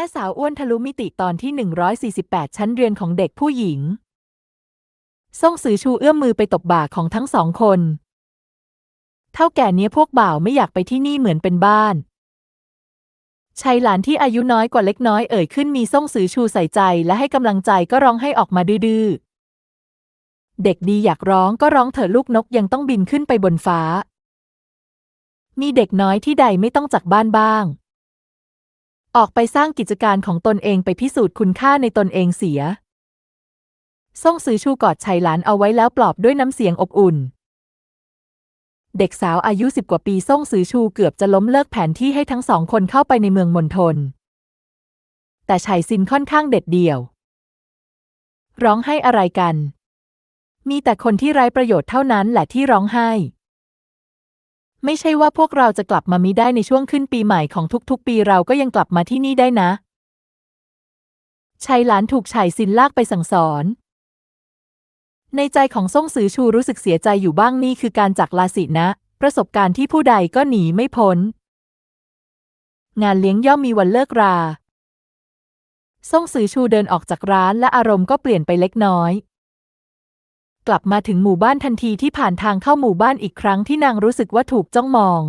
ม่สาวอ้วนทะลุมิติตอนที่ 148 ชั้นเรียนของเด็กผู้หญิงซ่งซือชูเอื้อมมือไปตบบ่าของทั้งสองคน เท่าแก่เนี้ยพวกบ่าวไม่อยากไปที่นี่เหมือนเป็นบ้านชายหลานที่อายุน้อยกว่าเล็กน้อยเอ่ยขึ้นมีซ่งซือชูใส่ใจและให้กำลังใจก็ร้องให้ออกมาดื้อเด็กดีอยากร้องก็ร้องเถอะลูกนกยังต้องบินขึ้นไปบนฟ้า มีเด็กน้อยที่ใดไม่ต้องจากบ้านบ้าง ออกไปสร้างกิจการของตนเองไปพิสูจน์คุณค่าในตนเองเสีย ซ่งซือชูกอดชัยหลานเอาไว้แล้วปลอบด้วยน้ำเสียงอบอุ่น เด็กสาวอายุสิบกว่าปีซ่งซือชูเกือบจะล้มเลิกแผนที่ให้ทั้งสองคนเข้าไปในเมืองมณฑล แต่ชัยซินค่อนข้างเด็ดเดี่ยว ร้องให้อะไรกัน มีแต่คนที่ไร้ประโยชน์เท่านั้นแหละที่ร้องไห้ ไม่ใช่ว่าพวกเราจะกลับมามิได้ในช่วงขึ้นปีใหม่ของทุกๆ ปีเราก็ยังกลับมาที่นี่ได้นะชัยหลานถูกชัยซินลากไปสั่งสอน ในใจของซ่งซือชูรู้สึกเสียใจอยู่บ้างนี่คือการจากลาสินะ ประสบการณ์ที่ผู้ใดก็หนีไม่พ้น งานเลี้ยงย่อมมีวันเลิกรา ซ่งซือชูเดินออกจากร้านและอารมณ์ก็เปลี่ยนไปเล็กน้อย กลับมาถึงหมู่บ้านทันทีที่ผ่านทางเข้าหมู่บ้านอีกครั้งที่นางรู้สึกว่าถูกจ้องมอง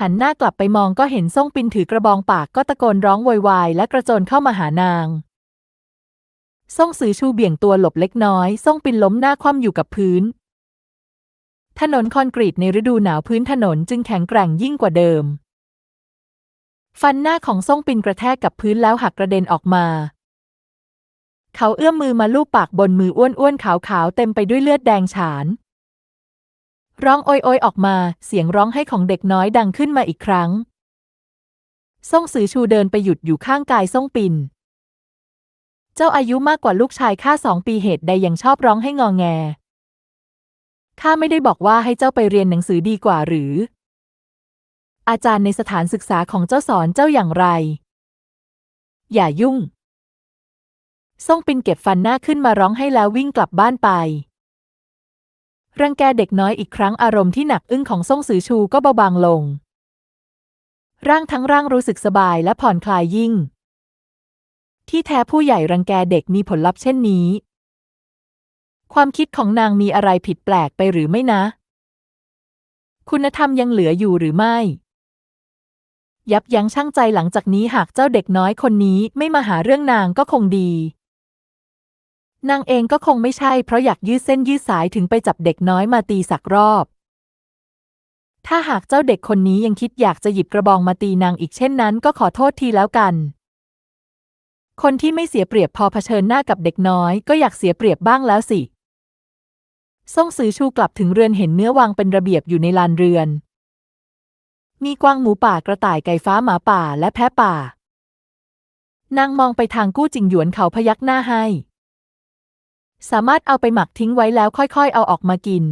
หันหน้ากลับไปมองก็เห็นซ่งปินถือกระบองปากก็ตะโกนร้องโวยวายและกระโจนเข้ามาหานางซ่งซือชูเบี่ยงตัวหลบเล็กน้อยซ่งปินล้มหน้าคว่ำอยู่กับพื้น ถนนคอนกรีตในฤดูหนาวพื้นถนนจึงแข็งแกร่งยิ่งกว่าเดิม ฟันหน้าของซ่งปินกระแทกกับพื้นแล้วหักกระเด็นออกมา เขาเอื้อมมือมาลูบปากบนมืออ้วนๆขาวๆเต็มไปด้วยเลือดแดงฉาน ร้องโอยโอยออกมา เสียงร้องให้ของเด็กน้อยดังขึ้นมาอีกครั้ง ซ่งซือชูเดินไปหยุดอยู่ข้างกายซ่งปิน เจ้าอายุมากกว่าลูกชายข้าสองปีเหตุใดยังชอบร้องให้งอแง ข้าไม่ได้บอกว่าให้เจ้าไปเรียนหนังสือดีกว่าหรือ อาจารย์ในสถานศึกษาของเจ้าสอนเจ้าอย่างไร อย่ายุ่ง ซ่งปินเก็บฟันหน้าขึ้นมาร้องให้แล้ววิ่งกลับบ้านไป รังแกเด็กน้อยอีกครั้งอารมณ์ที่หนักอึ้งของซ่งซือชูก็เบาบางลง ร่างทั้งร่างรู้สึกสบายและผ่อนคลายยิ่ง ที่แท้ผู้ใหญ่รังแกเด็กมีผลลัพธ์เช่นนี้ ความคิดของนางมีอะไรผิดแปลกไปหรือไม่นะ คุณธรรมยังเหลืออยู่หรือไม่ยับยั้งชั่งใจหลังจากนี้หากเจ้าเด็กน้อยคนนี้ไม่มาหาเรื่องนางก็คงดี นางเองก็คงไม่ใช่เพราะอยากยืดเส้นยืดสายถึงไปจับเด็กน้อยมาตีสักรอบ ถ้าหากเจ้าเด็กคนนี้ยังคิดอยากจะหยิบกระบองมาตีนางอีกเช่นนั้น ก็ขอโทษทีแล้วกัน คนที่ไม่เสียเปรียบพอเผชิญหน้ากับเด็กน้อย ก็อยากเสียเปรียบบ้างแล้วสิซ่งซือชูกลับถึงเรือนเห็นเนื้อวางเป็นระเบียบอยู่ในลานเรือน มีกวางหมูป่ากระต่ายไก่ฟ้าหมาป่าและแพะป่า นางมองไปทางกู้จิงหยวนเขาพยักหน้าให้ สามารถเอาไปหมักทิ้งไว้แล้วค่อยๆ เอาออกมากิน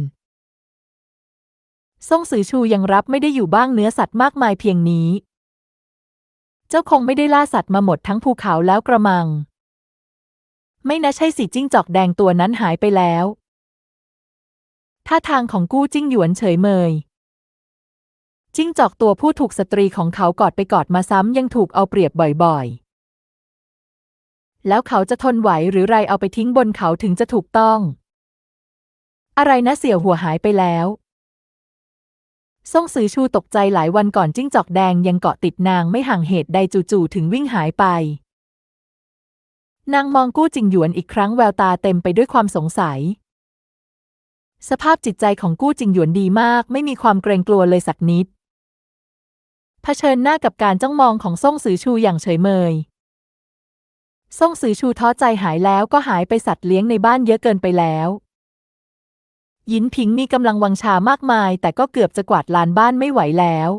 ซ่งซือชูยังรับไม่ได้อยู่บ้างเนื้อสัตว์มากมายเพียงนี้ เจ้าคงไม่ได้ล่าสัตว์มาหมดทั้งภูเขาแล้วกระมัง ไม่น่าใช่สิจิ้งจอกแดงตัวนั้นหายไปแล้วท่าทางของกู้จิ้งหยวนเฉยเมย จิ้งจอกตัวผู้ถูกสตรีของเขากอดไปกอดมาซ้ำยังถูกเอาเปรียบบ่อยๆ แล้วเขาจะทนไหวหรือไรเอาไปทิ้งบนเขาถึงจะถูกต้อง อะไรนะเสี่ยวหัวหายไปแล้วซ่งซือชูตกใจหลายวันก่อนจิ้งจอกแดงยังเกาะติดนางไม่ห่างเหตุใดจู่ๆถึงวิ่งหายไป นางมองกู้จิงหยวนอีกครั้งแววตาเต็มไปด้วยความสงสัย สภาพจิตใจของกู้จิงหยวนดีมาก ไม่มีความเกรงกลัวเลยสักนิดเผชิญหน้ากับการจ้องมองของซ่งซือชูอย่างเฉยเมย ซ่งซือชูท้อใจหายแล้วก็หายไปสัตว์เลี้ยงในบ้านเยอะเกินไปแล้วยินผิงมีกำลังวังชามากมาย แต่ก็เกือบจะกวาดลานบ้านไม่ไหวแล้ว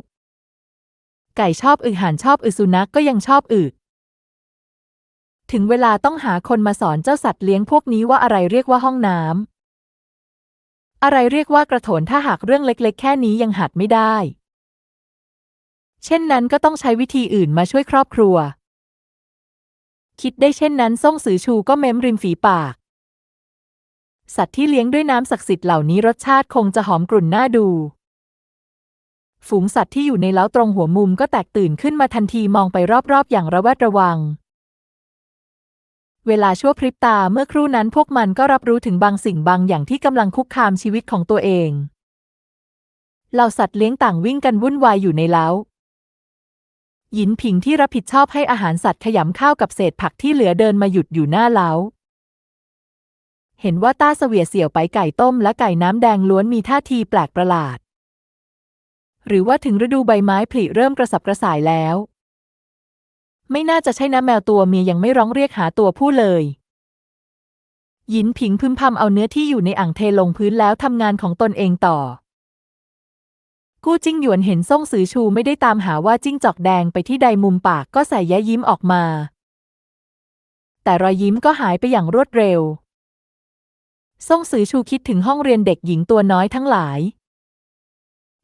ไก่ชอบอึห่านชอบอึสุนัขกก็ยังชอบอึถึงเวลาต้องหาคนมาสอนเจ้าสัตว์เลี้ยงพวกนี้ว่าอะไรเรียกว่าห้องน้ำอะไรเรียกว่ากระโถนถ้าหากเรื่องเล็กๆ แค่นี้ยังหัดไม่ได้ เช่นนั้นก็ต้องใช้วิธีอื่นมาช่วยครอบครัว คิดได้เช่นนั้นซ่งซือชูก็เม้มริมฝีปาก สัตว์ที่เลี้ยงด้วยน้ำศักดิ์สิทธิ์เหล่านี้รสชาติคงจะหอมกรุ่นน่าดู ฝูงสัตว์ที่อยู่ในเล้าตรงหัวมุมก็แตกตื่นขึ้นมาทันทีมองไปรอบๆอย่างระแวดระวัง เวลาชั่วพริบตาเมื่อครู่นั้นพวกมันก็รับรู้ถึงบางสิ่งบางอย่างที่กำลังคุกคามชีวิตของตัวเองเหล่าสัตว์เลี้ยงต่างวิ่งกันวุ่นวายอยู่ในเล้า หยินผิงที่รับผิดชอบให้อาหารสัตว์ขยำข้าวกับเศษผักที่เหลือเดินมาหยุดอยู่หน้าเล้า เห็นว่าต้าเสวียเสี่ยวไปไก่ต้มและไก่น้ำแดงล้วนมีท่าทีแปลกประหลาด หรือว่าถึงฤดูใบไม้ผลิเริ่มกระสับกระส่ายแล้ว ไม่น่าจะใช่น้ำแมวตัวเมียยังไม่ร้องเรียกหาตัวผู้เลยหยินผิงพึมพำเอาเนื้อที่อยู่ในอ่างเทลงพื้นแล้วทำงานของตนเองต่อ กู้จิ้งหยวนเห็นซ่งซือชูไม่ได้ตามหาว่าจิ้งจอกแดงไปที่ใดมุมปากก็ใส่แย้ยิ้มออกมา แต่รอยยิ้มก็หายไปอย่างรวดเร็ว ซ่งซือชูคิดถึงห้องเรียนเด็กหญิงตัวน้อยทั้งหลาย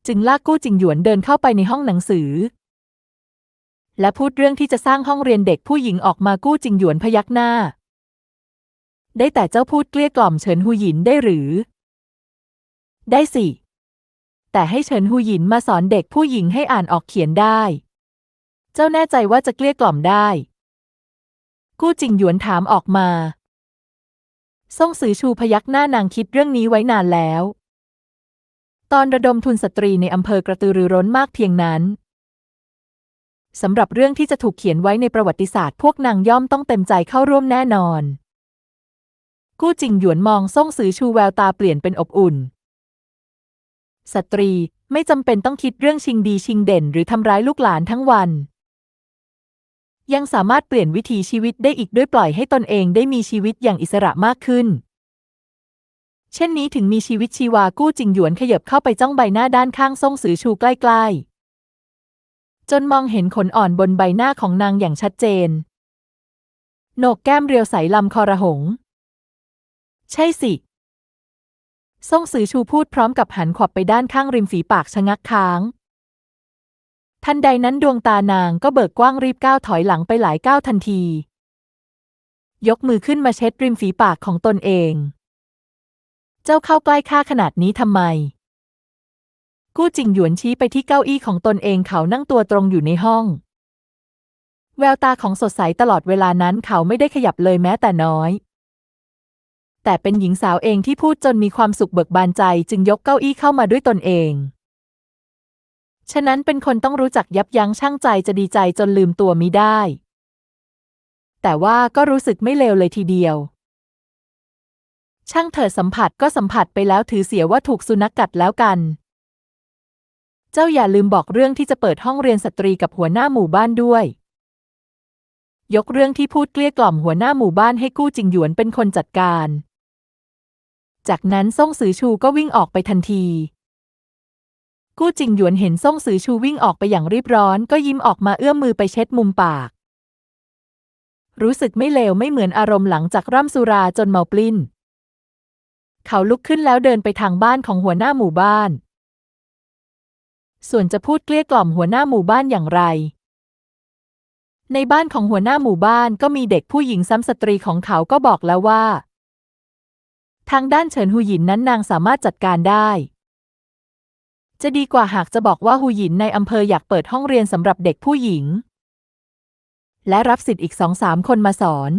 จึงลากกู้จิงหยวนเดินเข้าไปในห้องหนังสือ และพูดเรื่องที่จะสร้างห้องเรียนเด็กผู้หญิงออกมากู้จิงหยวนพยักหน้า ได้แต่เจ้าพูดเกลี้ยกล่อมเฉินหูหยินได้หรือ ได้สิ แต่ให้เฉินหูหยินมาสอนเด็กผู้หญิงให้อ่านออกเขียนได้ เจ้าแน่ใจว่าจะเกลี้ยกล่อมได้ กู้จิงหยวนถามออกมา ซ่งซือชูพยักหน้านางคิดเรื่องนี้ไว้นานแล้ว ตอนระดมทุนสตรีในอำเภอกระตือรือร้นมากเพียงนั้นสำหรับเรื่องที่จะถูกเขียนไว้ในประวัติศาสตร์พวกนางย่อมต้องเต็มใจเข้าร่วมแน่นอน กู้จิงหยวนมองซ่งซือชูแววตาเปลี่ยนเป็นอบอุ่น สตรีไม่จำเป็นต้องคิดเรื่องชิงดีชิงเด่น หรือทำร้ายลูกหลานทั้งวัน ยังสามารถเปลี่ยนวิถีชีวิตได้อีกด้วยปล่อยให้ตนเองได้มีชีวิตอย่างอิสระมากขึ้น เช่นนี้ถึงมีชีวิตชีวากู้จิงหยวนขยับเข้าไปจ้องใบหน้าด้านข้างซ่งซือชูใกล้ๆ จนมองเห็นขนอ่อนบนใบหน้าของนางอย่างชัดเจนโหนกแก้มเรียวใสลำคอระหง ใช่สิ ซ่งซือชูพูดพร้อมกับหันขวับไปด้านข้างริมฝีปากชะงักค้าง ทันใดนั้นดวงตานางก็เบิกกว้างรีบก้าวถอยหลังไปหลายก้าวทันที ยกมือขึ้นมาเช็ดริมฝีปากของตนเอง เจ้าเข้าใกล้ข้าขนาดนี้ทำไม กู้จิงหยวนชี้ไปที่เก้าอี้ของตนเองเขานั่งตัวตรงอยู่ในห้อง แววตาของสดใสตลอดเวลานั้นเขาไม่ได้ขยับเลยแม้แต่น้อย แต่เป็นหญิงสาวเองที่พูดจนมีความสุขเบิกบานใจจึงยกเก้าอี้เข้ามาด้วยตนเอง ฉะนั้นเป็นคนต้องรู้จักยับยั้งชั่งใจจะดีใจจนลืมตัวมิได้ แต่ว่าก็รู้สึกไม่เลวเลยทีเดียว ช่างเถิดสัมผัสก็สัมผัสไปแล้วถือเสียว่าถูกสุนัขกกัดแล้วกัน เจ้าอย่าลืมบอกเรื่องที่จะเปิดห้องเรียนสตรีกับหัวหน้าหมู่บ้านด้วยยกเรื่องที่พูดเกลี้ยกล่อมหัวหน้าหมู่บ้านให้กู้จิงหยวนเป็นคนจัดการ จากนั้นซ่งซือชูก็วิ่งออกไปทันที กู้จิงหยวนเห็นซ่งซือชูวิ่งออกไปอย่างรีบร้อนก็ยิ้มออกมาเอื้อมมือไปเช็ดมุมปาก รู้สึกไม่เลวไม่เหมือนอารมณ์หลังจากร่ำสุราจนเมาปลิ้น เขาลุกขึ้นแล้วเดินไปทางบ้านของหัวหน้าหมู่บ้าน ส่วนจะพูดเกลี้ยกล่อมหัวหน้าหมู่บ้านอย่างไร ในบ้านของหัวหน้าหมู่บ้านก็มีเด็กผู้หญิงซ้ำสตรีของเขาก็บอกแล้วว่า ทางด้านเฉินหูหยินนั้นนางสามารถจัดการได้ จะดีกว่าหากจะบอกว่าหูหยินในอำเภออยากเปิดห้องเรียนสำหรับเด็กผู้หญิง และรับสิทธิ์อีกสองสามคนมาสอน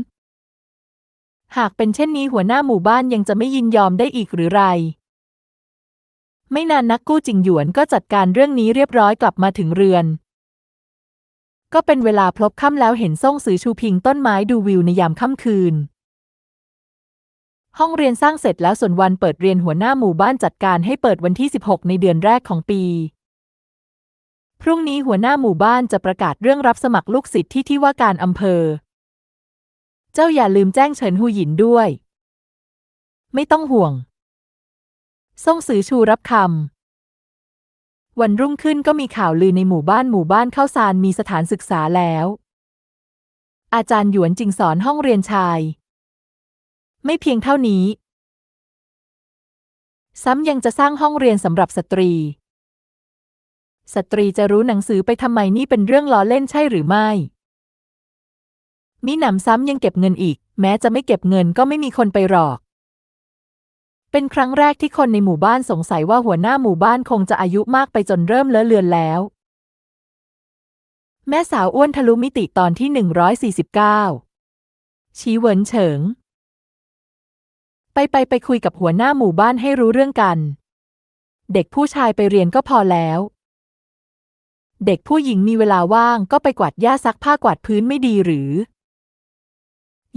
หากเป็นเช่นนี้หัวหน้าหมู่บ้านยังจะไม่ยินยอมได้อีกหรือไร ไม่นานนักกู้จิงหยวนก็จัดการเรื่องนี้เรียบร้อยกลับมาถึงเรือน ก็เป็นเวลาพลบค่ำแล้วเห็นซ่งซือชูพิงต้นไม้ดูวิวในยามค่ำคืน ห้องเรียนสร้างเสร็จแล้วส่วนวันเปิดเรียนหัวหน้าหมู่บ้านจัดการให้เปิดวันที่ 16 ในเดือนแรกของปี พรุ่งนี้หัวหน้าหมู่บ้านจะประกาศเรื่องรับสมัครลูกศิษย์ที่ที่ว่าการอำเภอ เจ้าอย่าลืมแจ้งเฉินหูหยินด้วย ไม่ต้องห่วงซ่งซือชูรับคำ วันรุ่งขึ้นก็มีข่าวลือในหมู่บ้านหมู่บ้านเข้าซานมีสถานศึกษาแล้ว อาจารย์หยวนจิงสอนห้องเรียนชาย ไม่เพียงเท่านี้ ซ้ำยังจะสร้างห้องเรียนสำหรับสตรี สตรีจะรู้หนังสือไปทำไมนี่เป็นเรื่องล้อเล่นใช่หรือไม่มิหนำซ้ำยังเก็บเงินอีก แม้จะไม่เก็บเงินก็ไม่มีคนไปหรอก เป็นครั้งแรกที่คนในหมู่บ้านสงสัยว่าหัวหน้าหมู่บ้านคงจะอายุมากไปจนเริ่มเลอะเลือนแล้ว แม่สาวอ้วนทะลุมิติตอนที่ 149ชี้เวินเฉิง ไปไปไปคุยกับหัวหน้าหมู่บ้านให้รู้เรื่องกัน เด็กผู้ชายไปเรียนก็พอแล้ว เด็กผู้หญิงมีเวลาว่างก็ไปกวาดหญ้าซักผ้ากวาดพื้นไม่ดีหรือ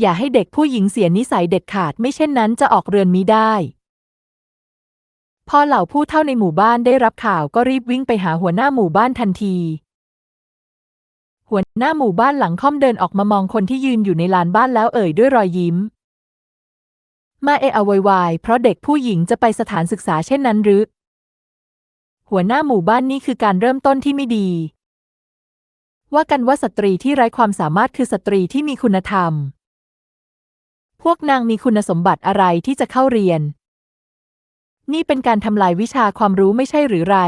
อย่าให้เด็กผู้หญิงเสียนิสัยเด็ดขาดไม่เช่นนั้นจะออกเรือนมิได้ พอเหล่าผู้เฒ่าในหมู่บ้านได้รับข่าวก็รีบวิ่งไปหาหัวหน้าหมู่บ้านทันที หัวหน้าหมู่บ้านหลังค่อมเดินออกมามองคนที่ยืนอยู่ในลานบ้านแล้วเอ่ยด้วยรอยยิ้ม มาเอะอะโวยวายเพราะเด็กผู้หญิงจะไปสถานศึกษาเช่นนั้นหรือ หัวหน้าหมู่บ้านนี่คือการเริ่มต้นที่ไม่ดี ว่ากันว่าสตรีที่ไร้ความสามารถคือสตรีที่มีคุณธรรม พวกนางมีคุณสมบัติอะไรที่จะเข้าเรียน นี่เป็นการทำลายวิชาความรู้ไม่ใช่หรือไร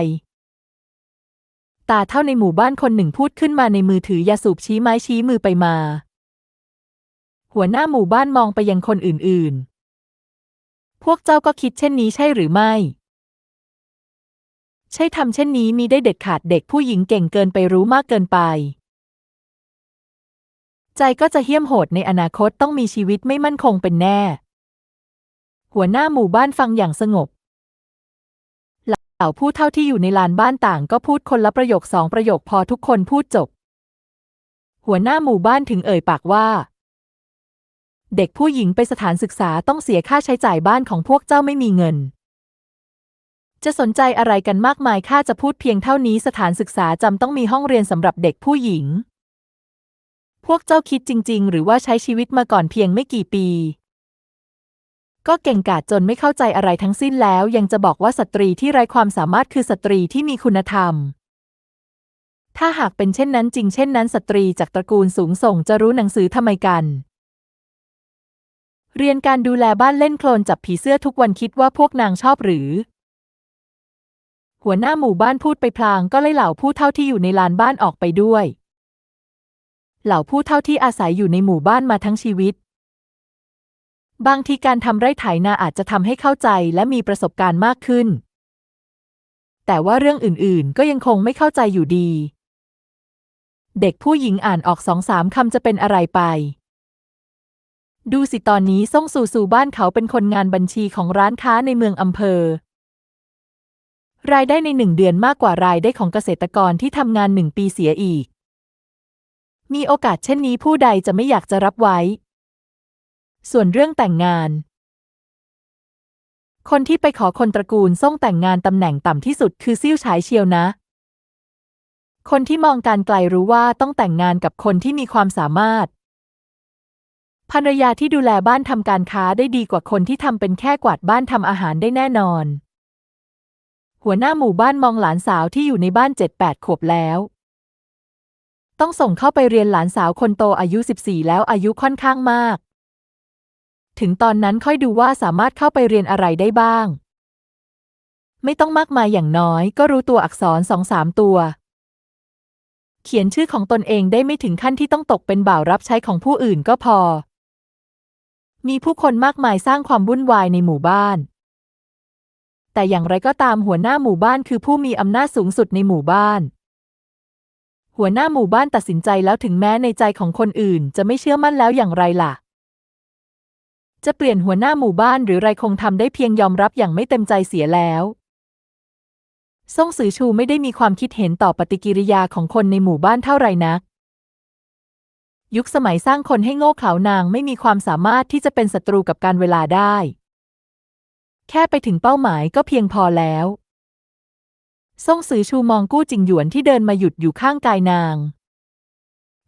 ตาเท่าในหมู่บ้านคนหนึ่งพูดขึ้นมาในมือถือยาสูบชี้ไม้ชี้มือไปมา หัวหน้าหมู่บ้านมองไปยังคนอื่นๆ พวกเจ้าก็คิดเช่นนี้ใช่หรือไม่ ใช่ทำเช่นนี้มีได้เด็ดขาดเด็กผู้หญิงเก่งเกินไปรู้มากเกินไป ใจก็จะเหี้ยมโหดในอนาคตต้องมีชีวิตไม่มั่นคงเป็นแน่ หัวหน้าหมู่บ้านฟังอย่างสงบเหล่าผู้เท่าที่อยู่ในลานบ้านต่างก็พูดคนละประโยคสองประโยคพอทุกคนพูดจบ หัวหน้าหมู่บ้านถึงเอ่ยปากว่า เด็กผู้หญิงไปสถานศึกษาต้องเสียค่าใช้จ่ายบ้านของพวกเจ้าไม่มีเงิน จะสนใจอะไรกันมากมายข้าจะพูดเพียงเท่านี้สถานศึกษาจำต้องมีห้องเรียนสำหรับเด็กผู้หญิง พวกเจ้าคิดจริง ๆ หรือว่าใช้ชีวิตมาก่อนเพียงไม่กี่ปี ก็เก่งกาจจนไม่เข้าใจอะไรทั้งสิ้นแล้ว ยังจะบอกว่าสตรีที่ไร้ความสามารถคือสตรีที่มีคุณธรรมถ้าหากเป็นเช่นนั้นจริงเช่นนั้นสตรีจากตระกูลสูงส่งจะรู้หนังสือทำไมกัน เรียนการดูแลบ้านเล่นโคลนจับผีเสื้อทุกวันคิดว่าพวกนางชอบหรือ หัวหน้าหมู่บ้านพูดไปพลางก็ไล่เหล่าผู้เท่าที่อยู่ในลานบ้านออกไปด้วย เหล่าผู้เท่าที่อาศัยอยู่ในหมู่บ้านมาทั้งชีวิต บางทีการทำไร่ไถนาอาจจะทำให้เข้าใจและมีประสบการณ์มากขึ้น แต่ว่าเรื่องอื่นๆ ก็ยังคงไม่เข้าใจอยู่ดี เด็กผู้หญิงอ่านออกสองสามคำจะเป็นอะไรไป ดูสิตอนนี้ซ่งสู่สู่บ้านเขาเป็นคนงานบัญชีของร้านค้าในเมืองอำเภอ รายได้ในหนึ่งเดือนมากกว่ารายได้ของเกษตรกรที่ทำงานหนึ่งปีเสียอีก มีโอกาสเช่นนี้ผู้ใดจะไม่อยากจะรับไว้ ส่วนเรื่องแต่งงาน คนที่ไปขอคนตระกูลส่งแต่งงานตำแหน่งต่ำที่สุดคือซิ่วฉายเชียวนะ คนที่มองการไกลรู้ว่าต้องแต่งงานกับคนที่มีความสามารถ ภรรยาที่ดูแลบ้านทำการค้าได้ดีกว่าคนที่ทำเป็นแค่กวาดบ้านทำอาหารได้แน่นอน หัวหน้าหมู่บ้านมองหลานสาวที่อยู่ในบ้านเจ็ดแปดขวบแล้ว ต้องส่งเข้าไปเรียนหลานสาวคนโตอายุ 14 แล้วอายุค่อนข้างมาก ถึงตอนนั้นค่อยดูว่าสามารถเข้าไปเรียนอะไรได้บ้าง ไม่ต้องมากมายอย่างน้อยก็รู้ตัวอักษรสองสามตัวเขียนชื่อของตนเองได้ไม่ถึงขั้นที่ต้องตกเป็นบ่าวรับใช้ของผู้อื่นก็พอ มีผู้คนมากมายสร้างความวุ่นวายในหมู่บ้าน แต่อย่างไรก็ตามหัวหน้าหมู่บ้านคือผู้มีอำนาจสูงสุดในหมู่บ้าน หัวหน้าหมู่บ้านตัดสินใจแล้วถึงแม้ในใจของคนอื่น จะไม่เชื่อมั่นแล้วอย่างไรล่ะ จะเปลี่ยนหัวหน้าหมู่บ้านหรือไรคงทำได้เพียงยอมรับอย่างไม่เต็มใจเสียแล้วซ่งสือชูไม่ได้มีความคิดเห็นต่อปฏิกิริยาของคนในหมู่บ้านเท่าไรนัก ยุคสมัยสร้างคนให้โง่เขลานางไม่มีความสามารถที่จะเป็นศัตรูกับการเวลาได้ แค่ไปถึงเป้าหมายก็เพียงพอแล้วซ่งสือชูมองกู้จิงหยวนที่เดินมาหยุดอยู่ข้างกายนาง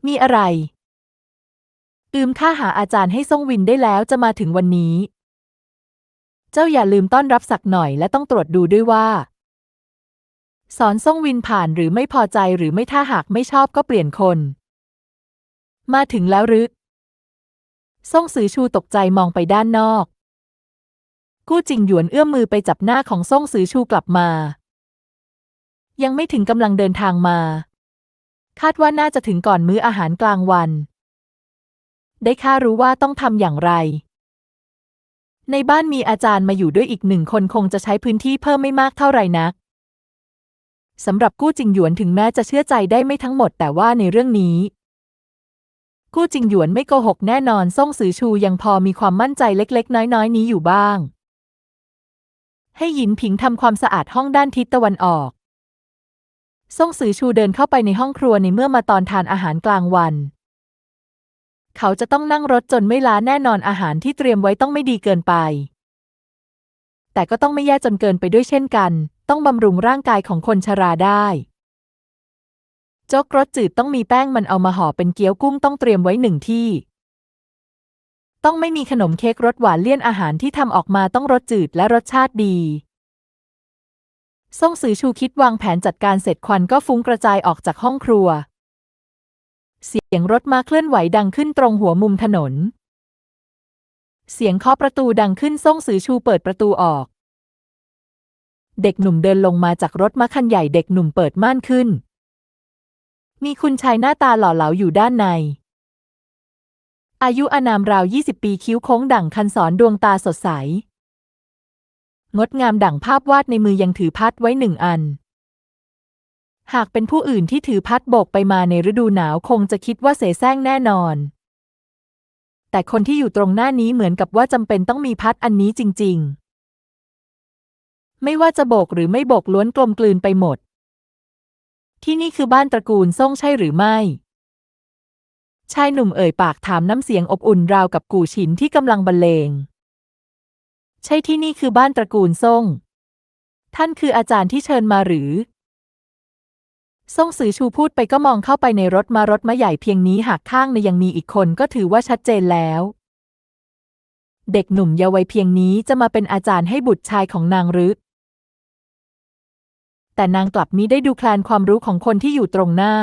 มีอะไร อืมข้าหาอาจารย์ให้ซ่งวินได้แล้วจะมาถึงวันนี้ เจ้าอย่าลืมต้อนรับสักหน่อยและต้องตรวจดูด้วยว่า สอนซ่งวินผ่านหรือไม่พอใจหรือไม่ถ้าหากไม่ชอบก็เปลี่ยนคน มาถึงแล้วหรือซ่งสือชูตกใจมองไปด้านนอก กู้จิงหยวนเอื้อมมือไปจับหน้าของซ่งสือชูกลับมา ยังไม่ถึงกำลังเดินทางมา คาดว่าน่าจะถึงก่อนมื้ออาหารกลางวัน ได้ข้ารู้ว่าต้องทำอย่างไร ในบ้านมีอาจารย์มาอยู่ด้วยอีกหนึ่งคนคงจะใช้พื้นที่เพิ่มไม่มากเท่าไหร่นักสำหรับกู้จิงหยวนถึงแม้จะเชื่อใจได้ไม่ทั้งหมดแต่ว่าในเรื่องนี้ กู้จิงหยวนไม่โกหกแน่นอนซ่งซือชูยังพอมีความมั่นใจเล็ก ๆ น้อย ๆ นี้อยู่บ้าง ให้หยินผิงทำความสะอาดห้องด้านทิศตะวันออกซ่งซือชูเดินเข้าไปในห้องครัวในเมื่อมาตอนทานอาหารกลางวัน เขาจะต้องนั่งรถจนไม่ล้าแน่นอนอาหารที่เตรียมไว้ต้องไม่ดีเกินไป แต่ก็ต้องไม่แย่จนเกินไปด้วยเช่นกัน ต้องบำรุงร่างกายของคนชราได้ โจ๊กรสจืดต้องมีแป้งมันเอามาห่อเป็นเกี๊ยวกุ้งต้องเตรียมไว้หนึ่งที่ ต้องไม่มีขนมเค้กรสหวานเลี่ยนอาหารที่ทำออกมาต้องรสจืดและรสชาติดีซ่งซือชูคิดวางแผนจัดการเสร็จควันก็ฟุ้งกระจายออกจากห้องครัว เสียงรถมาเคลื่อนไหวดังขึ้นตรงหัวมุมถนน เสียงเคาะประตูดังขึ้นซ่งซือชูเปิดประตูออก เด็กหนุ่มเดินลงมาจากรถมาคันใหญ่เด็กหนุ่มเปิดม่านขึ้น มีคุณชายหน้าตาหล่อเหลาอยู่ด้านใน อายุอานามราว 20 ปีคิ้วโค้งดั่งคันสอนดวงตาสดใส งดงามดั่งภาพวาดในมือยังถือพัดไว้หนึ่งอัน หากเป็นผู้อื่นที่ถือพัดโบกไปมาในฤดูหนาวคงจะคิดว่าเสแสร้งแน่นอน แต่คนที่อยู่ตรงหน้านี้เหมือนกับว่าจำเป็นต้องมีพัดอันนี้จริง ๆ ไม่ว่าจะโบกหรือไม่โบกล้วนกลมกลืนไปหมด ที่นี่คือบ้านตระกูลซ่งใช่หรือไม่ ชายหนุ่มเอ่ยปากถามน้ำเสียงอบอุ่นราวกับกู่ฉินที่กำลังบรรเลง ใช่ที่นี่คือบ้านตระกูลซ่ง ท่านคืออาจารย์ที่เชิญมาหรือซ่งซือชูพูดไปก็มองเข้าไปในรถมารถมาใหญ่เพียงนี้หากข้างในยังมีอีกคนก็ถือว่าชัดเจนแล้ว เด็กหนุ่มเยาว์วัยเพียงนี้จะมาเป็นอาจารย์ให้บุตรชายของนางหรือ แต่นางกลับมิได้ดูแคลนความรู้ของคนที่อยู่ตรงหน้า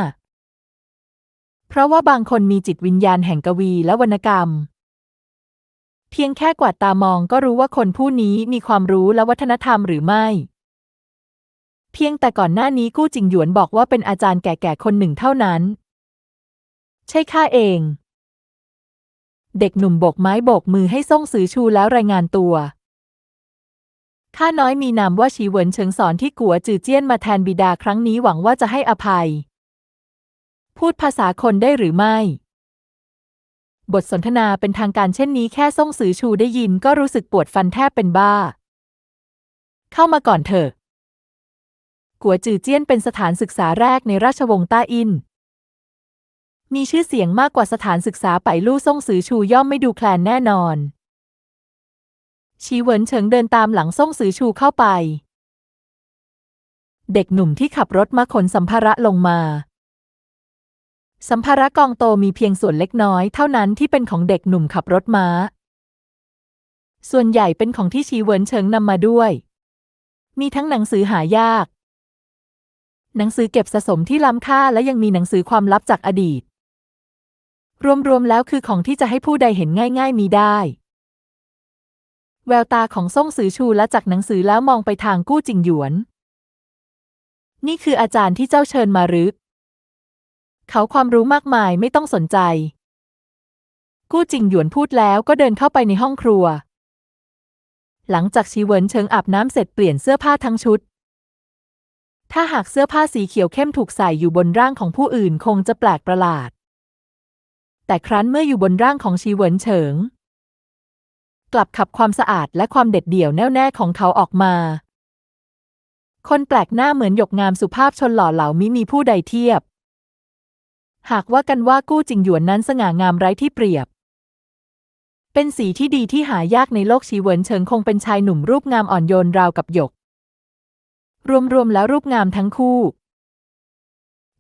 เพราะว่าบางคนมีจิตวิญญาณแห่งกวีและวรรณกรรม เพียงแค่กวาดตามองก็รู้ว่าคนผู้นี้มีความรู้และวัฒนธรรมหรือไม่ เพียงแต่ก่อนหน้านี้กู้จิงหยวนบอกว่าเป็นอาจารย์แก่ๆคนหนึ่งเท่านั้น ใช่ข้าเอง เด็กหนุ่มโบกไม้โบกมือให้ซ่งซือชูแล้วรายงานตัว ข้าน้อยมีนามว่าชีเหวินเฉิงสอนที่กัวจือเจี้ยนมาแทนบิดาครั้งนี้หวังว่าจะให้อภัย พูดภาษาคนได้หรือไม่ บทสนทนาเป็นทางการเช่นนี้แค่ซ่งซือชูได้ยินก็รู้สึกปวดฟันแทบเป็นบ้า เข้ามาก่อนเถอะ กัวจือเจี้ยนเป็นสถานศึกษาแรกในราชวงศ์ต้าอิน มีชื่อเสียงมากกว่าสถานศึกษาไปลู่ซ่งซือชูย่อมไม่ดูแคลนแน่นอน ชีเหวินเฉิงเดินตามหลังซ่งซือชูเข้าไป เด็กหนุ่มที่ขับรถมาขนสัมภาระลงมา สัมภาระกองโตมีเพียงส่วนเล็กน้อยเท่านั้นที่เป็นของเด็กหนุ่มขับรถม้า ส่วนใหญ่เป็นของที่ชีเหวินเฉิงนำมาด้วย มีทั้งหนังสือหายาก หนังสือเก็บสะสมที่ล้ำค่าและยังมีหนังสือความลับจากอดีต รวมๆแล้วคือของที่จะให้ผู้ใดเห็นง่าย ๆ มีได้ แววตาของซ่งซือชูและจากหนังสือแล้วมองไปทางกู้จิงหยวน นี่คืออาจารย์ที่เจ้าเชิญมาหรือ เขาความรู้มากมายไม่ต้องสนใจ กู้จิงหยวนพูดแล้วก็เดินเข้าไปในห้องครัว หลังจากชีเวินเชิงอาบน้ำเสร็จเปลี่ยนเสื้อผ้าทั้งชุด ถ้าหากเสื้อผ้าสีเขียวเข้มถูกใส่อยู่บนร่างของผู้อื่นคงจะแปลกประหลาด แต่ครั้นเมื่ออยู่บนร่างของชีเวินเฉิง กลับขับความสะอาดและความเด็ดเดี่ยวแน่วแน่ของเขาออกมา คนแปลกหน้าเหมือนหยกงามสุภาพชนหล่อเหลามิมีผู้ใดเทียบ หากว่ากันว่ากู้จิงหยวนนั้นสง่างามไร้ที่เปรียบ เป็นสีที่ดีที่หายากในโลกชีเวินเฉิงคงเป็นชายหนุ่มรูปงามอ่อนโยนราวกับหยก รวมๆแล้วรูปงามทั้งคู่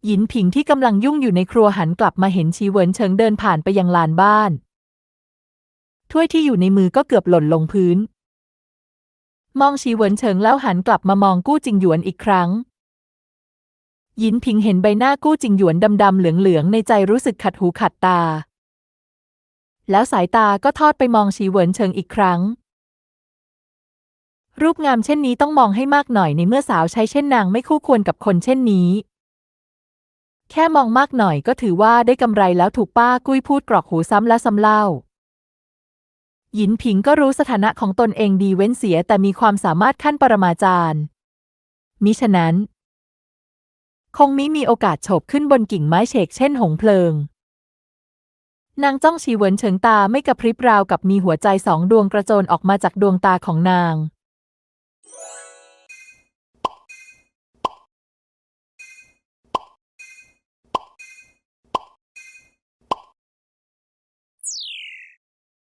หยินผิงที่กำลังยุ่งอยู่ในครัวหันกลับมาเห็นชีเวินเฉิงเดินผ่านไปยังลานบ้าน ถ้วยที่อยู่ในมือก็เกือบหล่นลงพื้น มองชีเหวินเฉิงแล้วหันกลับมามองกู้จิงหยวนอีกครั้ง ยินผิงเห็นใบหน้ากู้จิงหยวนดำๆเหลืองๆในใจรู้สึกขัดหูขัดตา แล้วสายตาก็ทอดไปมองชีเหวินเฉิงอีกครั้ง รูปงามเช่นนี้ต้องมองให้มากหน่อยในเมื่อสาวใช้เช่นนางไม่คู่ควรกับคนเช่นนี้แค่มองมากหน่อยก็ถือว่าได้กำไรแล้วถูกป้ากุ้ยพูดกรอกหูซ้ำและซ้ำเล่า หยินผิงก็รู้สถานะของตนเองดีเว้นเสียแต่มีความสามารถขั้นปรมาจารย์ มิฉะนั้น คงมิมีโอกาสโฉบขึ้นบนกิ่งไม้เฉกเช่นหงเพลิง นางจ้องชีเวินเฉิงตาไม่กระพริบราวกับมีหัวใจสองดวงกระโจนออกมาจากดวงตาของนาง